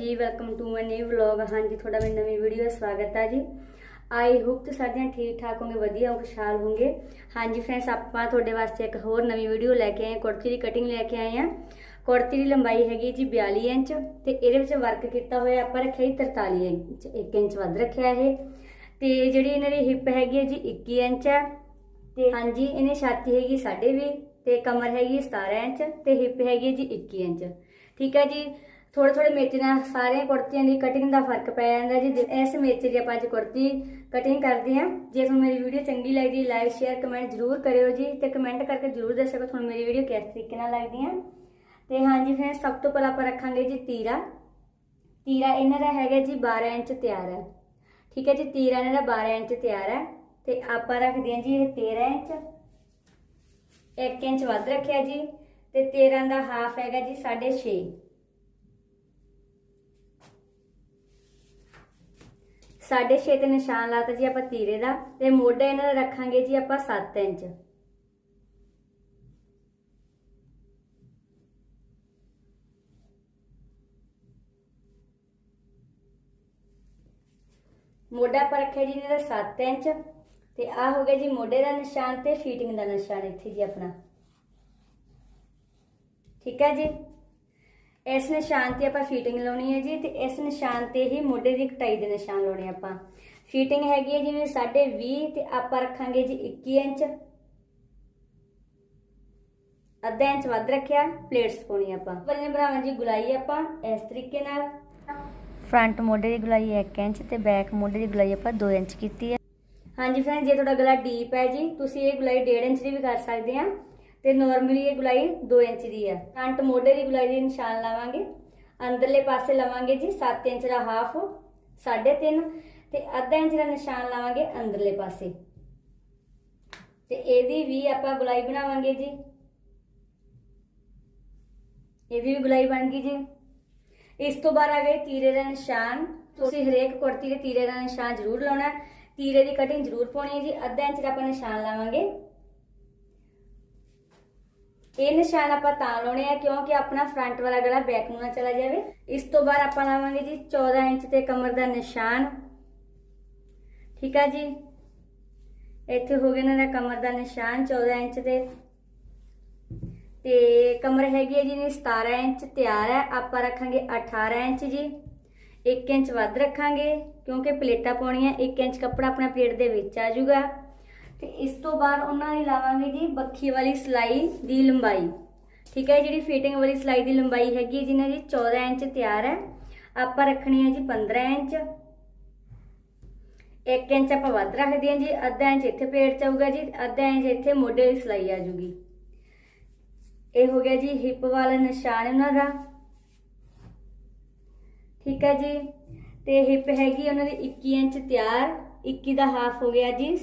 ਜੀ welcome to my new vlog ਹਾਂਜੀ, ਤੁਹਾਡਾ ਮੇਰੀ ਨਵੀਂ ਵੀਡੀਓ ਦਾ ਸਵਾਗਤ ਹੈ ਜੀ। ਆਈ ਹੋਪ ਤੁਸੀਂ ਸਾਰਿਆਂ ਠੀਕ ਠਾਕ ਹੋਗੇ ਵਧੀਆ ਹੋ ਖੁਸ਼ਹਾਲ ਹੋਗੇ ਹਾਂਜੀ ਫਰੈਂਡਸ ਆਪਾਂ ਤੁਹਾਡੇ ਵਾਸਤੇ ਇੱਕ ਹੋਰ ਨਵੀਂ ਵੀਡੀਓ ਲੈ ਕੇ ਆਏ ਹਾਂ। ਕੁੜਤੀ ਦੀ ਕਟਿੰਗ ਲੈ ਕੇ ਆਏ ਹਾਂ। ਕੁੜਤੀ ਦੀ ਲੰਬਾਈ ਹੈਗੀ ਜੀ 42 ਇੰਚ ਤੇ ਇਹਦੇ ਵਿੱਚ ਵਰਕ ਕੀਤਾ ਹੋਇਆ ਆਪਾਂ ਰੱਖਿਆ ਜੀ 43 ਇੰਚ 1 ਇੰਚ ਵੱਧ ਰੱਖਿਆ ਇਹ। ਤੇ ਜਿਹੜੀ ਇਹਨਾਂ ਦੀ ਹਿੱਪ ਹੈਗੀ ਹੈ ਜੀ 21 ਇੰਚ ਹੈ। ਤੇ ਹਾਂਜੀ, ਇਹਨੇ ਛਾਤੀ ਹੈਗੀ 20 ਤੇ ਕਮਰ ਹੈਗੀ 17 ਇੰਚ ਤੇ ਹਿੱਪ ਹੈਗੀ ਹੈ ਜੀ 21 ਇੰਚ। ਠੀਕ ਹੈ ਜੀ? ਥੋੜੇ ਥੋੜੇ ਮੇਚੇ ਨਾਲ ਸਾਰੀਆਂ ਕੁੜਤੀਆਂ ਦੀ ਕਟਿੰਗ ਦਾ ਫ਼ਰਕ ਪੈ ਜਾਂਦਾ ਜੀ। ਇਸ ਮੇਚੇ ਦੀ ਆਪਾਂ ਅੱਜ ਕੁੜਤੀ ਕਟਿੰਗ ਕਰਦੇ ਹਾਂ। ਜੇ ਤੁਹਾਨੂੰ ਮੇਰੀ ਵੀਡੀਓ ਚੰਗੀ ਲੱਗਦੀ ਲਾਈਕ ਸ਼ੇਅਰ ਕਮੈਂਟ ਜ਼ਰੂਰ ਕਰਿਓ ਜੀ ਤੇ ਕਮੈਂਟ ਕਰਕੇ ਜ਼ਰੂਰ ਦੱਸਿਓ ਤੁਹਾਨੂੰ ਮੇਰੀ ਵੀਡੀਓ ਕਿਸ ਤਰੀਕੇ ਨਾਲ ਲੱਗਦੀ ਹੈ ਤੇ ਹਾਂਜੀ ਫਿਰ ਸਭ ਤੋਂ ਪਹਿਲਾਂ ਆਪਾਂ ਰੱਖਾਂਗੇ ਜੀ ਤੀਰਾ। ਤੀਰਾ ਇਹਨਾਂ ਦਾ ਹੈਗਾ ਜੀ 12 ਇੰਚ ਤਿਆਰ ਹੈ। ਠੀਕ ਹੈ ਜੀ, ਤੀਰਾ ਇਹਨਾਂ ਦਾ 12 ਇੰਚ ਤਿਆਰ ਹੈ। ਤੇ ਆਪਾਂ ਰੱਖਦੇ ਹਾਂ ਜੀ ਇਹ 13 ਇੰਚ। 1 ਇੰਚ ਵੱਧ ਰੱਖਿਆ ਜੀ। ਤੇ 13 ਦਾ ਹਾਫ ਹੈਗਾ ਜੀ 6.5 ਸਾਢੇ 6 ਤੇ ਨਿਸ਼ਾਨ ਲਾਤਾ ਜੀ ਆਪਾਂ ਤੀਰੇ ਦਾ, ਤੇ ਮੋਢਾ ਇਹਨਾਂ ਦਾ ਰੱਖਾਂਗੇ ਜੀ ਆਪਾਂ 7 ਇੰਚ। ਮੋਢਾ ਪਰ ਰੱਖਿਆ ਜੀ ਇਹਨਾਂ ਦਾ 7 ਇੰਚ, ਤੇ ਆ ਹੋ ਗਿਆ ਜੀ ਮੋਢੇ ਦਾ ਨਿਸ਼ਾਨ ਤੇ ਫੀਟਿੰਗ ਦਾ ਨਿਸ਼ਾਨ ਇੱਥੇ ਜੀ ਆਪਣਾ। ਠੀਕ ਹੈ ਜੀ? ਇਸ ਨਿਸ਼ਾਨ ਤੇ ਆਪਾਂ ਫੀਟਿੰਗ ਲਾਉਣੀ ਹੈ ਜੀ ਤੇ ਇਸ ਨਿਸ਼ਾਨ ਤੇ ਹੀ ਮੋਢੇ ਦੀ ਕਟਾਈ ਦੇ ਨਿਸ਼ਾਨ ਲਾਉਣੇ ਆਪਾਂ। ਫੀਟਿੰਗ ਹੈਗੀ ਹੈ ਜਿਵੇਂ 20 ਤੇ ਆਪਾਂ ਰੱਖਾਂਗੇ ਜੀ 21 ਇੰਚ। ਅੱਧਾ ਇੰਚ ਵੱਧ ਰੱਖਿਆ ਪਲੇਟਸ ਪਾਉਣੀ ਆਪਾਂ। ਬੰਨੇ ਬਣਾਵਾਂ ਜੀ ਗੁਲਾਈ ਆਪਾਂ ਇਸ ਤਰੀਕੇ ਨਾਲ। ਫਰੰਟ ਮੋਢੇ ਦੀ ਗੁਲਾਈ 1 ਇੰਚ ਤੇ ਬੈਕ ਮੋਢੇ ਦੀ ਗੁਲਾਈ ਆਪਾਂ 2 ਇੰਚ ਕੀਤੀ ਹੈ। ਹਾਂਜੀ ਫਰੈਂਡ ਜੇ ਤੁਹਾਡਾ ਗਲਾ ਡੀਪ ਹੈ ਜੀ ਤੁਸੀਂ ਇਹ ਗੁਲਾਈ 1.5 ਇੰਚ ਦੀ ਵੀ ਕਰ ਸਕਦੇ ਆ। ਤੇ ਨਾਰਮਲੀ ਇਹ ਗੁਲਾਈ 2 ਇੰਚ ਦੀ ਹੈ ਫਰੰਟ ਮੋਢੇ ਦੀ ਗੁਲਾਈ ਦੇ ਨਿਸ਼ਾਨ ਲਾਵਾਂਗੇ। ਅੰਦਰਲੇ ਪਾਸੇ ਲਵਾਂਗੇ ਜੀ 7 ਇੰਚ ਦਾ ਹਾਫ 3.5 ਤੇ ਅੱਧਾ ਇੰਚ ਦਾ ਨਿਸ਼ਾਨ ਲਾਵਾਂਗੇ ਅੰਦਰਲੇ ਪਾਸੇ। ਤੇ ਇਹਦੀ ਵੀ ਆਪਾਂ ਗੁਲਾਈ ਬਣਾਵਾਂਗੇ ਜੀ। ਇਹਦੀ ਵੀ ਗੁਲਾਈ ਬਣ ਗਈ ਜੀ। ਇਸ ਤੋਂ ਬਾਅਦ ਆ ਗਏ ਤੀਰੇ ਦਾ ਨਿਸ਼ਾਨ। ਤੁਸੀਂ ਹਰੇਕ ਕੁੜਤੀ ਦੇ ਤੀਰੇ ਦਾ ਨਿਸ਼ਾਨ ਜ਼ਰੂਰ ਲਾਉਣਾ। ਤੀਰੇ ਦੀ ਕਟਿੰਗ ਜ਼ਰੂਰ ਪਾਉਣੀ ਹੈ ਜੀ। ਅੱਧਾ ਇੰਚ ਦਾ ਆਪਾਂ ਨਿਸ਼ਾਨ ਲਾਵਾਂਗੇ। ਇਹ ਨਿਸ਼ਾਨ ਆਪਾਂ ਤਾਂ ਲਾਉਣੇ ਆ ਕਿਉਂਕਿ ਆਪਣਾ ਫਰੰਟ ਵਾਲਾ ਗਲਾ ਬੈਕ ਨੂੰ ਨਾ ਚਲਾ ਜਾਵੇ। ਇਸ ਤੋਂ ਬਾਅਦ ਆਪਾਂ ਲਾਵਾਂਗੇ ਜੀ 14 ਇੰਚ ਤੇ ਕਮਰ ਦਾ ਨਿਸ਼ਾਨ। ਠੀਕ ਆ ਜੀ? ਇੱਥੇ ਹੋ ਗਿਆ ਇਹਨਾਂ ਦਾ ਕਮਰ ਦਾ ਨਿਸ਼ਾਨ 14 ਇੰਚ ਤੇ ਤੇ ਕਮਰ ਹੈਗੀ ਹੈ ਜੀ ਨੇ 17 ਇੰਚ, ਤਿਆਰ ਹੈ ਆਪਾਂ ਰੱਖਾਂਗੇ 18 ਇੰਚ ਜੀ। 1 ਇੰਚ ਵੱਧ ਰੱਖਾਂਗੇ ਕਿਉਂਕਿ ਪਲੇਟਾਂ ਪਾਉਣੀਆਂ 1 ਇੰਚ ਕੱਪੜਾ ਆਪਣਾ ਪਲੇਟ ਦੇ ਵਿੱਚ ਆ ਜਾਊਗਾ। ਤੇ ਇਸ ਤੋਂ ਬਾਅਦ ਉਹਨਾਂ ਨੇ ਲਾਵਾਂਗੇ ਜੀ ਬੱਖੀ ਵਾਲੀ ਸਲਾਈ ਦੀ ਲੰਬਾਈ। ਠੀਕ ਹੈ, ਜਿਹੜੀ ਫਿਟਿੰਗ ਵਾਲੀ ਸਲਾਈ ਦੀ ਲੰਬਾਈ ਹੈਗੀ ਹੈ ਜਿਹਨਾਂ ਦੀ 14 ਇੰਚ ਤਿਆਰ ਹੈ। ਆਪਾਂ ਰੱਖਣੀ ਹੈ ਜੀ 15 ਇੰਚ। 1 ਇੰਚ ਆਪਾਂ ਵੱਧ ਰੱਖਦੇ ਹਾਂ ਜੀ, ਅੱਧਾ ਇੰਚ ਇੱਥੇ ਪੇਟ ਚ ਆਊਗਾ ਜੀ, ਅੱਧਾ ਇੰਚ ਇੱਥੇ ਮੋਢੇ ਵਾਲੀ ਸਲਾਈ ਆ ਜੂਗੀ ਇਹ ਹੋ ਗਿਆ ਜੀ ਹਿੱਪ ਵਾਲਾ ਨਿਸ਼ਾਨ ਉਹਨਾਂ ਦਾ। ਠੀਕ ਹੈ ਜੀ, ਤੇ ਹਿੱਪ ਹੈਗੀ ਉਹਨਾਂ ਦੀ 21 ਇੰਚ ਤਿਆਰ। 21 ਦਾ ਹਾਫ ਹੋ ਗਿਆ ਜੀ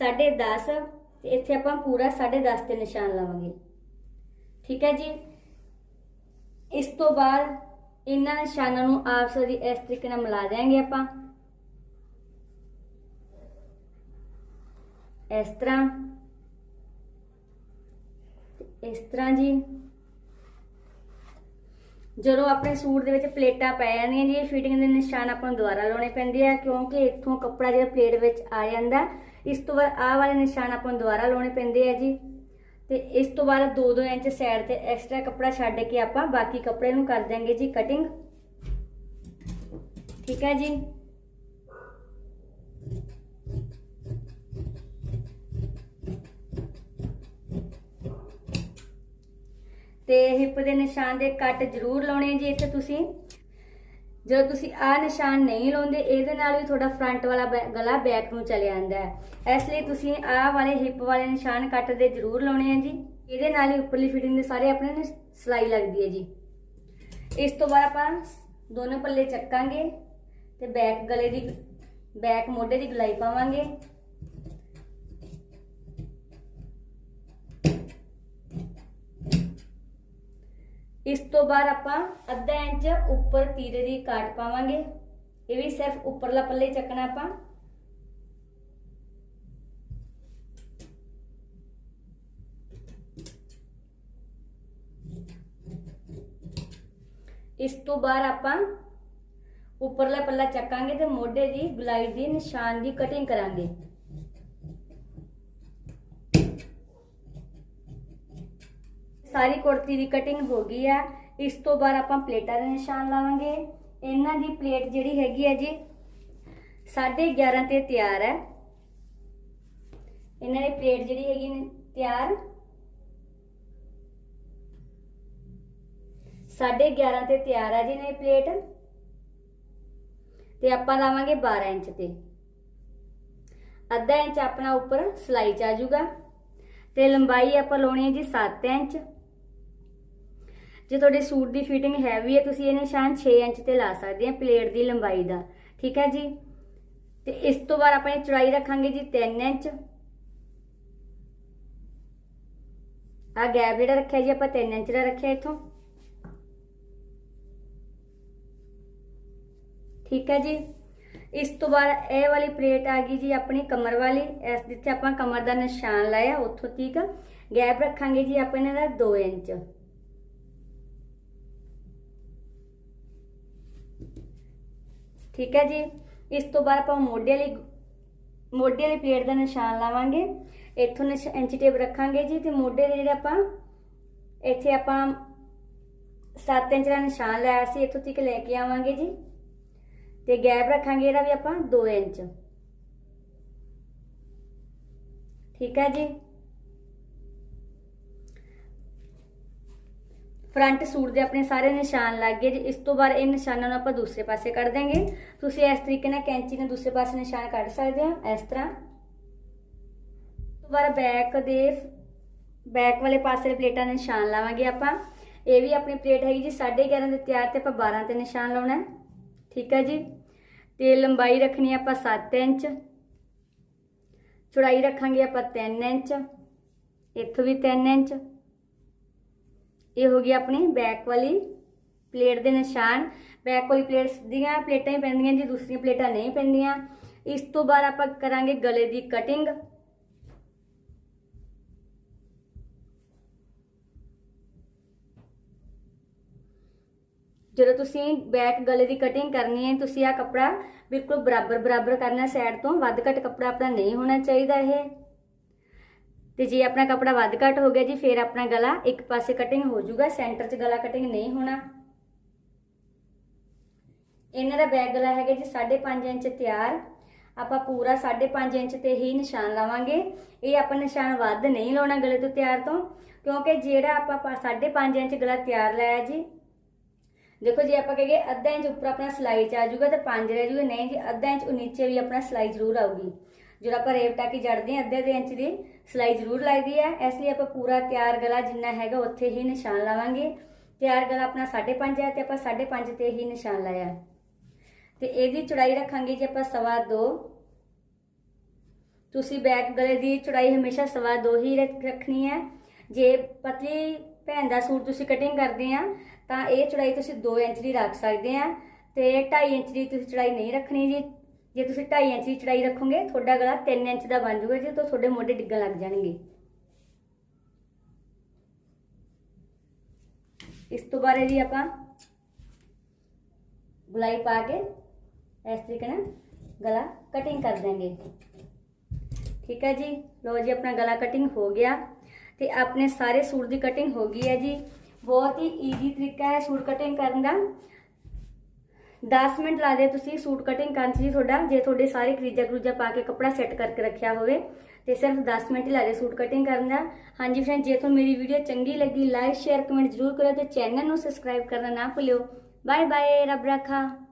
10.5 ਤੇ ਇੱਥੇ ਆਪਾਂ ਪੂਰਾ 10.5 ਤੇ ਨਿਸ਼ਾਨ ਲਾਵਾਂਗੇ। ਠੀਕ ਹੈ ਜੀ? ਇਸ ਤੋਂ ਬਾਅਦ ਇਹਨਾਂ ਨਿਸ਼ਾਨਾਂ ਨੂੰ ਆਪਸ ਵਿੱਚ ਇਸ ਤਰੀਕੇ ਨਾਲ ਮਿਲਾ ਦਿਆਂਗੇ ਆਪਾਂ। ਇਸ ਤਰ੍ਹਾਂ। ਇਸ ਤਰ੍ਹਾਂ ਜੀ। ਜਦੋਂ ਆਪਣੇ ਸੂਟ ਦੇ ਵਿੱਚ ਪਲੇਟਾਂ ਪੈ ਜਾਂਦੀਆਂ ਜੀ ਫਿਟਿੰਗ ਦੇ ਨਿਸ਼ਾਨ ਆਪਾਂ ਨੂੰ ਦੁਬਾਰਾ ਲਾਉਣੇ ਪੈਂਦੇ ਆ, ਕਿਉਂਕਿ ਇੱਥੋਂ ਕੱਪੜਾ ਜਿਹੜਾ ਪਲੇਟ ਵਿੱਚ ਆ ਜਾਂਦਾ, ਇਸ ਤੋਂ ਬਾਅਦ ਆਹ ਵਾਲੇ ਨਿਸ਼ਾਨ ਆਪਾਂ ਨੂੰ ਦੁਬਾਰਾ ਲਾਉਣੇ ਪੈਂਦੇ ਆ ਜੀ। ਤੇ ਇਸ ਤੋਂ ਬਾਅਦ 2-2 ਇੰਚ ਸਾਈਡ ਤੇ ਐਕਸਟਰਾ ਕੱਪੜਾ ਛੱਡ ਕੇ ਆਪਾਂ ਬਾਕੀ ਕੱਪੜੇ ਨੂੰ ਕਰ ਦਿਆਂਗੇ ਜੀ ਕਟਿੰਗ ਠੀਕ ਹੈ ਜੀ? ਤੇ ਹਿੱਪ ਦੇ ਨਿਸ਼ਾਨ ਦੇ ਕੱਟ ਜ਼ਰੂਰ ਲਾਉਣੇ ਜੀ ਇੱਥੇ ਤੁਸੀਂ। ਜਦੋਂ ਤੁਸੀਂ ਆਹ ਨਿਸ਼ਾਨ ਨਹੀਂ ਲਾਉਂਦੇ, ਇਹਦੇ ਨਾਲ ਵੀ ਤੁਹਾਡਾ ਫਰੰਟ ਵਾਲਾ ਬੈ- ਗਲਾ ਬੈਕ ਨੂੰ ਚਲੇ ਜਾਂਦਾ ਹੈ। ਇਸ ਲਈ ਤੁਸੀਂ ਆਹ ਵਾਲੇ ਹਿੱਪ ਵਾਲੇ ਨਿਸ਼ਾਨ ਕੱਟ ਦੇ ਜ਼ਰੂਰ ਲਾਉਣੇ ਆ ਜੀ। ਇਹਦੇ ਨਾਲ ਹੀ ਉੱਪਰਲੀ ਫਿਟਿੰਗ ਦੇ ਸਾਰੇ ਆਪਣੇ ਨੂੰ ਸਿਲਾਈ ਲੱਗਦੀ ਹੈ ਜੀ। ਇਸ ਤੋਂ ਬਾਅਦ ਆਪਾਂ ਦੋਨੋਂ ਪੱਲੇ ਚੱਕਾਂਗੇ ਤੇ ਬੈਕ ਗਲੇ ਦੀ ਬੈਕ ਮੋਢੇ ਦੀ ਗਲਾਈ ਪਾਵਾਂਗੇ। ਇਸ ਤੋਂ ਬਾਅਦ ਆਪਾਂ ਅੱਧਾ ਇੰਚ ਉੱਪਰ ਤੀਰੇ ਦੀ ਕਾਟ ਪਾਵਾਂਗੇ। ਇਹ ਵੀ ਸਿਰਫ ਉੱਪਰਲਾ ਪੱਲੇ ਚੱਕਣਾ ਆਪਾਂ। ਇਸ ਤੋਂ ਬਾਅਦ ਆਪਾਂ ਉੱਪਰਲਾ ਪੱਲਾ ਚੱਕਾਂਗੇ ਤੇ ਮੋਢੇ ਦੀ ਗੁਲਾਈ ਦੀ ਨਿਸ਼ਾਨ ਦੀ ਕਟਿੰਗ ਕਰਾਂਗੇ। ਸਾਰੀ ਕੁੜਤੀ ਦੀ ਕਟਿੰਗ ਹੋ ਗਈ ਹੈ। ਇਸ ਤੋਂ ਬਾਅਦ ਆਪਾਂ ਪਲੇਟਾਂ ਦੇ ਨਿਸ਼ਾਨ ਲਾਵਾਂਗੇ। ਇਹਨਾਂ ਦੀ ਪਲੇਟ ਜਿਹੜੀ ਹੈਗੀ ਹੈ ਜੀ 11.5 ਤੇ ਤਿਆਰ ਹੈ। ਇਹਨਾਂ ਦੀ ਪਲੇਟ ਜਿਹੜੀ ਹੈਗੀ ਨੇ ਤਿਆਰ। 11.5 ਤੇ ਤਿਆਰ ਹੈ ਜੀ ਇਹਨਾਂ ਦੀ ਪਲੇਟ। ਤੇ ਆਪਾਂ ਲਾਵਾਂਗੇ 12 ਇੰਚ ਤੇ। ਅੱਧਾ ਇੰਚ ਆਪਣਾ ਉੱਪਰ ਸਲਾਈ ਚ ਆ ਜਾਊਗਾ। ਤੇ ਲੰਬਾਈ ਆਪਾਂ ਲਾਉਣੀ ਹੈ ਜੀ 7 ਇੰਚ। ਜੇ ਤੁਹਾਡੇ ਸੂਟ ਦੀ ਫਿਟਿੰਗ ਹੈਵੀ ਹੈ, ਤੁਸੀਂ ਇਹ ਨਿਸ਼ਾਨ 6 ਇੰਚ ਤੇ ਲਾ ਸਕਦੇ ਆ ਪਲੇਟ ਦੀ ਲੰਬਾਈ ਦਾ। ਠੀਕ ਹੈ ਜੀ? ਤੇ ਇਸ ਤੋਂ ਬਾਅਦ ਆਪਾਂ ਇਹ ਚੌੜਾਈ ਰੱਖਾਂਗੇ ਜੀ 3 ਇੰਚ। ਆ ਗੈਪ ਜਿਹੜਾ ਰੱਖਿਆ ਜੀ, ਆਪਾਂ 3 ਇੰਚ ਦਾ ਰੱਖਿਆ ਇਥੋਂ। ਠੀਕ ਹੈ ਜੀ? ਇਸ ਤੋਂ ਬਾਅਦ ਇਹ ਵਾਲੀ ਪਲੇਟ ਆ ਗਈ ਜੀ ਆਪਣੀ ਕਮਰ ਵਾਲੀ। ਇਸ ਜਿੱਥੇ ਆਪਾਂ ਕਮਰ ਦਾ ਨਿਸ਼ਾਨ ਲਾਇਆ, ਉੱਥੋਂ ਤੀਕ ਗੈਪ ਰੱਖਾਂਗੇ ਜੀ ਆਪਾਂ ਇਹਨਾਂ ਦਾ 2 ਇੰਚ। ਠੀਕ ਹੈ ਜੀ? ਇਸ ਤੋਂ ਬਾਅਦ ਆਪਾਂ ਮੋਢੇ ਵਾਲੀ ਮੋਢੇ ਵਾਲੀ ਪਲੇਟ ਦਾ ਨਿਸ਼ਾਨ ਲਾਵਾਂਗੇ। ਇੱਥੋਂ ਇੰਚ ਟੇਪ ਰੱਖਾਂਗੇ ਜੀ ਤੇ ਮੋਢੇ ਦੇ ਜਿਹੜੇ ਆਪਾਂ, ਇੱਥੇ ਆਪਾਂ 7 ਇੰਚ ਦਾ ਨਿਸ਼ਾਨ ਲਾਇਆ ਸੀ, ਇੱਥੋਂ ਤੱਕ ਲੈ ਕੇ ਆਵਾਂਗੇ ਜੀ। ਤੇ ਗੈਪ ਰੱਖਾਂਗੇ ਇਹਦਾ ਵੀ ਆਪਾਂ 2 ਇੰਚ। ਠੀਕ ਹੈ ਜੀ? ਫਰੰਟ ਸੂਟ ਦੇ ਆਪਣੇ ਸਾਰੇ ਨਿਸ਼ਾਨ ਲੱਗ ਗਏ ਜੀ ਇਸ ਤੋਂ ਬਾਅਦ ਇਹ ਨਿਸ਼ਾਨਾਂ ਨੂੰ ਆਪਾਂ ਦੂਸਰੇ ਪਾਸੇ ਕੱਢ ਦਾਂਗੇ ਤੁਸੀਂ ਇਸ ਤਰੀਕੇ ਨਾਲ ਕੈਂਚੀ ਨਾਲ ਦੂਸਰੇ ਪਾਸੇ ਨਿਸ਼ਾਨ ਕੱਢ ਸਕਦੇ ਹੋ ਇਸ ਤਰ੍ਹਾਂ ਤੋਂ ਬਾਅਦ ਬੈਕ ਦੇ ਬੈਕ ਵਾਲੇ ਪਾਸੇ ਦੇ ਪਲੇਟਾਂ ਦੇ ਨਿਸ਼ਾਨ ਲਾਵਾਂਗੇ ਆਪਾਂ ਇਹ ਵੀ ਆਪਣੀ ਪਲੇਟ ਹੈਗੀ ਜੀ 11.5 ਦੇ ਤਿਆਰ ਤੇ ਆਪਾਂ 12 ਤੇ ਨਿਸ਼ਾਨ ਲਾਉਣਾ ਹੈ ਠੀਕ ਹੈ ਜੀ ਤੇ ਲੰਬਾਈ ਰੱਖਣੀ ਆਪਾਂ 7 ਇੰਚ ਚੌੜਾਈ ਰੱਖਾਂਗੇ ਆਪਾਂ 3 ਇੰਚ ਇੱਥੋਂ ਵੀ 3 ਇੰਚ ਇਹ ਹੋ ਗਈ ਆਪਣੀ ਬੈਕ ਵਾਲੀ ਪਲੇਟ ਦੇ ਨਿਸ਼ਾਨ ਬੈਕ ਵਾਲੀ ਪਲੇਟ ਸਿੱਧੀਆਂ ਪਲੇਟਾਂ ਹੀ ਪੈਂਦੀਆਂ ਜੀ ਦੂਸਰੀਆਂ ਪਲੇਟਾਂ ਨਹੀਂ ਪੈਂਦੀਆਂ ਇਸ ਤੋਂ ਬਾਅਦ ਆਪਾਂ ਕਰਾਂਗੇ ਗਲੇ ਦੀ ਕਟਿੰਗ ਜਦੋਂ ਤੁਸੀਂ ਬੈਕ ਗਲੇ ਦੀ ਕਟਿੰਗ ਕਰਨੀ ਹੈ ਤੁਸੀਂ ਆ ਕੱਪੜਾ ਬਿਲਕੁਲ ਬਰਾਬਰ ਬਰਾਬਰ ਕਰਨਾ ਸਾਈਡ ਤੋਂ ਵੱਧ ਘੱਟ ਕੱਪੜਾ ਆਪਣਾ ਨਹੀਂ ਹੋਣਾ ਚਾਹੀਦਾ ਇਹ ਤੇ ਜੇ ਆਪਣਾ ਕੱਪੜਾ ਵੱਧ ਘੱਟ ਹੋ ਗਿਆ ਜੀ, ਫਿਰ ਆਪਣਾ ਗਲਾ ਇੱਕ ਪਾਸੇ ਕਟਿੰਗ ਹੋ ਜਾਊਗਾ ਸੈਂਟਰ 'ਚ ਗਲਾ ਕਟਿੰਗ ਨਹੀਂ ਹੋਣਾ। ਇਹਨਾਂ ਦਾ ਬੈਕ ਗਲਾ ਹੈਗਾ ਜੀ 5.5 ਇੰਚ ਤਿਆਰ। ਆਪਾਂ ਪੂਰਾ 5.5 ਇੰਚ ਤੇ ਹੀ ਨਿਸ਼ਾਨ ਲਾਵਾਂਗੇ। ਇਹ ਆਪਾਂ ਨਿਸ਼ਾਨ ਵੱਧ ਨਹੀਂ ਲਾਉਣਾ ਗਲੇ ਤੋਂ ਤਿਆਰ ਤੋਂ, ਕਿਉਂਕਿ ਜਿਹੜਾ ਆਪਾਂ 5.5 ਇੰਚ ਗਲਾ ਤਿਆਰ ਲਾਇਆ ਜੀ, ਦੇਖੋ ਜੇ ਆਪਾਂ ਕਹੀਏ ਅੱਧਾ ਇੰਚ ਉੱਪਰ ਆਪਣਾ ਸਲਾਈ ਚ ਆ ਜਾਊਗਾ ਤਾਂ 5 ਰਹਿ ਜਾਊਗਾ, ਨਹੀਂ ਜੀ ਅੱਧਾ ਇੰਚ ਨੀਚੇ ਵੀ ਆਪਣਾ ਸਲਾਈ ਜ਼ਰੂਰ ਆਊਗੀ। ਜਦੋਂ ਆਪਾਂ ਰੇਪ ਟਾਕੀ ਜੜਦੇ ਹਾਂ ਅੱਧੇ ਦੇ ਇੰਚ ਦੀ, ਸਲਾਈ ਜ਼ਰੂਰ ਲਾਈਦੀ ਹੈ। ਇਸ ਲਈ ਆਪਾਂ ਪੂਰਾ ਤਿਆਰ ਗਲਾ ਜਿੰਨਾ ਹੈਗਾ ਉੱਥੇ ਹੀ ਨਿਸ਼ਾਨ ਲਾਵਾਂਗੇ। ਤਿਆਰ ਗਲਾ ਆਪਣਾ 5.5 ਹੈ ਤੇ ਆਪਾਂ 5.5 ਤੇ ਹੀ ਨਿਸ਼ਾਨ ਲਾਇਆ ਤੇ ਇਹਦੀ ਚੌੜਾਈ ਰੱਖਾਂਗੇ ਜੀ ਆਪਾਂ ਸਵਾ 2 ਤੁਸੀਂ ਬੈਕ ਗਲੇ ਦੀ ਚੌੜਾਈ ਹਮੇਸ਼ਾ ਸਵਾ 2 ਹੀ ਰੱਖਣੀ ਹੈ। ਜੇ ਪਤਲੀ ਭੈਣ ਦਾ ਸੂਟ ਤੁਸੀਂ ਕਟਿੰਗ ਕਰਦੇ ਆ, ਤਾਂ ਇਹ ਚੌੜਾਈ ਤੁਸੀਂ 2 ਇੰਚ ਦੀ ਰੱਖ ਸਕਦੇ ਆ। ਤੇ 2.5 ਇੰਚ ਦੀ ਤੁਸੀਂ ਚੌੜਾਈ ਨਹੀਂ ਰੱਖਣੀ ਜੀ। ਜੇ ਤੁਸੀਂ 2.5 ਇੰਚ ਦੀ ਚੌੜਾਈ ਰੱਖੋਗੇ, ਤੁਹਾਡਾ ਗਲਾ 3 ਇੰਚ ਦਾ ਬਣ ਜਾਊਗਾ ਜੀ ਤਾਂ ਤੁਹਾਡੇ ਮੋਢੇ ਡਿੱਗਣ ਲੱਗ ਜਾਣਗੇ। ਇਸ ਤੋਂ ਬਾਅਦ ਜੀ ਆਪਾਂ ਗੁਲਾਈ ਪਾ ਕੇ ਇਸ ਤਰੀਕੇ ਨਾਲ ਗਲਾ ਕਟਿੰਗ ਕਰ ਦਾਂਗੇ ਠੀਕ ਹੈ ਜੀ? ਲੋ ਜੀ, ਆਪਣਾ ਗਲਾ ਕਟਿੰਗ ਹੋ ਗਿਆ ਤੇ ਆਪਣੇ ਸਾਰੇ ਸੂਟ ਦੀ ਕਟਿੰਗ ਹੋ ਗਈ ਹੈ ਜੀ। ਬਹੁਤ ਹੀ ਈਜ਼ੀ ਤਰੀਕਾ ਹੈ ਸੂਟ ਕਟਿੰਗ ਕਰਨ ਦਾ। 10 ਮਿੰਟ ਲਾ ਦੇ ਤੁਸੀਂ, ਸੂਟ ਕਟਿੰਗ ਕਰਨ 'ਚ ਜੀ ਤੁਹਾਡਾ, ਜੇ ਤੁਹਾਡੇ ਸਾਰੇ ਕਰੀਜਾ ਕਰੂਜਾ ਪਾ ਕੇ ਕੱਪੜਾ ਸੈੱਟ ਕਰਕੇ ਰੱਖਿਆ ਹੋਵੇ, ਤੇ ਸਿਰਫ 10 ਮਿੰਟ ਹੀ ਲਾ ਦੇ ਸੂਟ ਕਟਿੰਗ ਕਰਨ ਦਾ। ਹਾਂਜੀ ਫਰੈਂਡ ਜੇ ਤੁਹਾਨੂੰ ਮੇਰੀ ਵੀਡੀਓ ਚੰਗੀ ਲੱਗੀ ਲਾਈਕ ਸ਼ੇਅਰ ਕਮੈਂਟ ਜ਼ਰੂਰ ਕਰਿਓ ਤੇ ਚੈਨਲ ਨੂੰ ਸਬਸਕ੍ਰਾਈਬ ਕਰਨਾ ਨਾ ਭੁੱਲਿਓ। ਬਾਏ ਬਾਏ ਰੱਬ ਰੱਖਾ।